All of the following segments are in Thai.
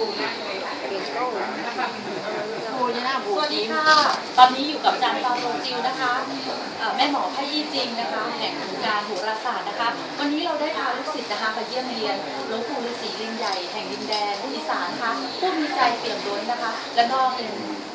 สวัสดีค่ะ ตอนนี้อยู่กับอาจารย์ปาโลจิวนะคะแม่หมอพยี่จริงนะคะ แห่งโครงการโหราศาสตร์นะคะ วันนี้เราได้พาลูกศิษย์นะคะมาเยี่ยมเยียนหลวงปู่ฤาษีลิงใหญ่แห่งดินแดนอีสานนะคะผู้มีใจเปี่ยมล้นนะคะ และก็เป็น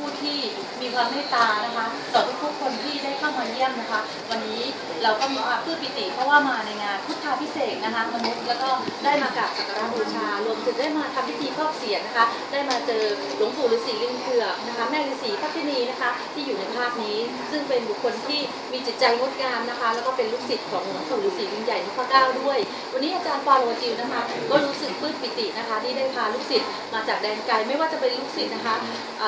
ผู้ที่มีความเมตตานะคะต่อทุกๆคนที่ได้เข้ามาเยี่ยมนะคะ วันนี้เราก็มีความปลื้มปิติ เพราะว่ามาในงานพุทธาพิเศษนะคะมนุษย์แล้วก็ได้มากราบสักการะบูชารวมถึงได้มาทำพิธีครอบเสียรนะคะ ได้มาเจอหลวงปู่ฤาษีลิงเผือกนะคะ แม่ฤาษีพัฒนีนะคะ ที่อยู่ในภาพนี้ ซึ่งเป็นบุคคลที่มีจิตใจงดงามนะคะ แล้วก็เป็นลูกศิษย์ของหลวงปู่ฤาษีลิงใหญ่นพเก้าด้วย วันนี้อาจารย์ปาโลจิวนะคะ ก็รู้สึกปลื้มปิตินะคะ ที่ได้พาลูกศิษย์มาจากแดนไกลไม่ว่าจะเป็นลูกศิษย์นะคะ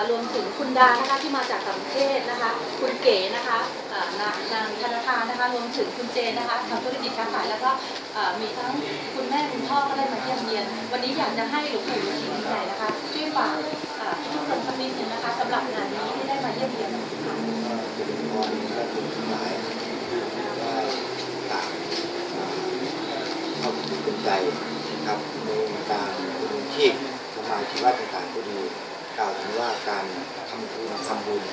รวมถึงคุณดานะคะที่มาจากต่างประเทศนะคะ คุณเก๋นะคะนางนางธนาคารนะคะรวมถึงคุณเจนนะคะทำธุรกิจค้าขายแล้วก็มีทั้งคุณแม่คุณพ่อก็ได้มาเยี่ยมเยียน วันนี้อยากจะให้หลวงปู่ฤาษีลิงใหญ่นะคะช่วยฝากทุกคนสักนิดนึงนะคะสำหรับงานนี้ที่ได้มาเยี่ยมเยียนค่ะเป็นพรและบุญทั้งหลายได้ต่างเข้าถึงใจนะครับในการดำเนินชีพสมาชีวะต่างๆก็ดี การทำบุญทำบุญ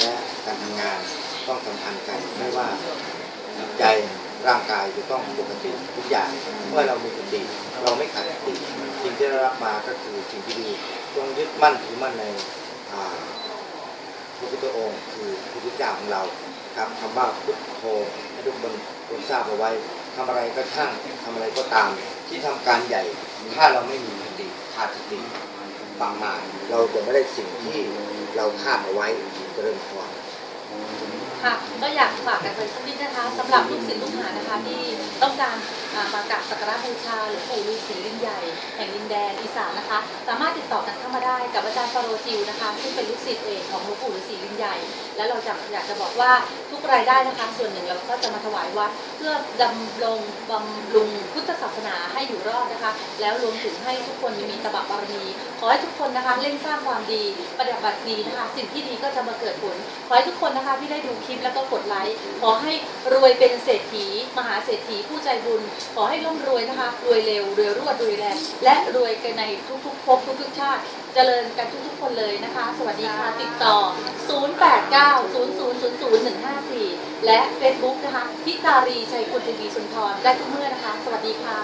และการทำงานต้องสัมพันธ์กันไม่ว่าใจร่างกายจะต้องปกติทุกอย่างเมื่อเรามีสติเราไม่ขาดสติสิ่งที่ได้รับมาก็คือสิ่งที่ดีจงยึดมั่นถือมั่นในพระพุทธองค์คือพระพุทธเจ้าของเราครับคำว่าพุทโธให้ทุกคนควรทราบเอาไว้ทำอะไรก็ช่างทำอะไรก็ตาม ที่ทำการใหญ่ ถ้าเราไม่มีสติขาดสติ ประมาทเราจะไม่ได้สิ่งที่เราคาดเอาไว้เจริญพรค่ะก็อยากฝากกันไปสักนิดนะคะสำหรับลูกศิษย์ลูกหานะคะที่ต้องการมากราบสักการะบูชาหรือปู่ฤาษี แห่งดินแดนอีสานนะคะ สามารถติดต่อกันเข้ามาได้กับอาจารย์ฟาโรจิวนะคะ ซึ่งเป็นลูกศิษย์เอกของหลวงปู่ฤาษีลิงใหญ่ และเราจะอยากจะบอกว่าทุกรายได้นะคะ ส่วนหนึ่งเราก็จะมาถวายวัดเพื่อดำรงบำรุงพุทธศาสนาให้อยู่รอดนะคะ แล้วรวมถึงให้ทุกคนมีตบะบารมี ขอให้ทุกคนนะคะเร่งสร้างความดีปฏิบัติดีนะคะ สิ่งที่ดีก็จะมาเกิดผล ขอให้ทุกคนนะคะที่ได้ดูคลิปแล้วก็กดไลค์ ขอให้รวยเป็นเศรษฐี มหาเศรษฐีผู้ใจบุญ ขอให้ร่ำรวยนะคะ รวยเร็วรวยรวดรวยแรงและรวยกันในทุกๆภพทุกๆชาติ เจริญกันทุกๆคนเลยนะคะ สวัสดีค่ะ ติดต่อ 0890000154 และ Facebook นะคะพิตารีชัยคุณทวีสุนทรได้ทุกเมื่อนะคะ สวัสดีค่ะ